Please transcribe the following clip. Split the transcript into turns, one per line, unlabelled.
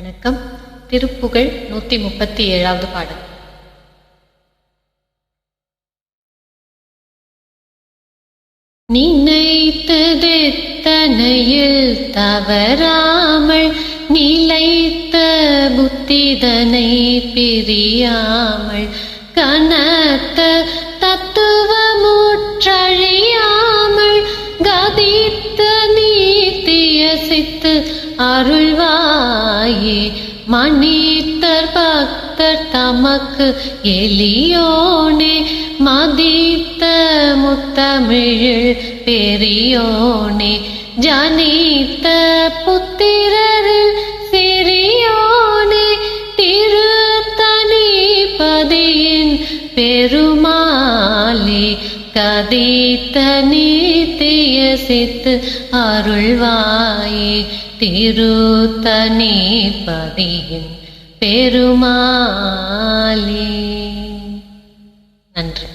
வணக்கம். திருப்புகழ் நூற்றி முப்பத்தி ஏழாவது பாடல். நினைத்ததெத்தனையில் தவறாமல் நிலைத்த புத்திதனை பிரியாமல் கனத்த தத்துவமுற்றழியாமல் கதித்த நீத்தியசித்து சித்து தாயே மணித்தர் பக்தர் தமக்கு எலியோனே மதித்த முத்தமிழ் பெரியோனே ஜனித்த புத்திரரில் சிறியோனே திருத்தனி பதியின் பெருமாளே கதித்த நீத்திய சித்து அருள்வாயே. திருத்தனிபதியின் பெருமாளே. நன்றி.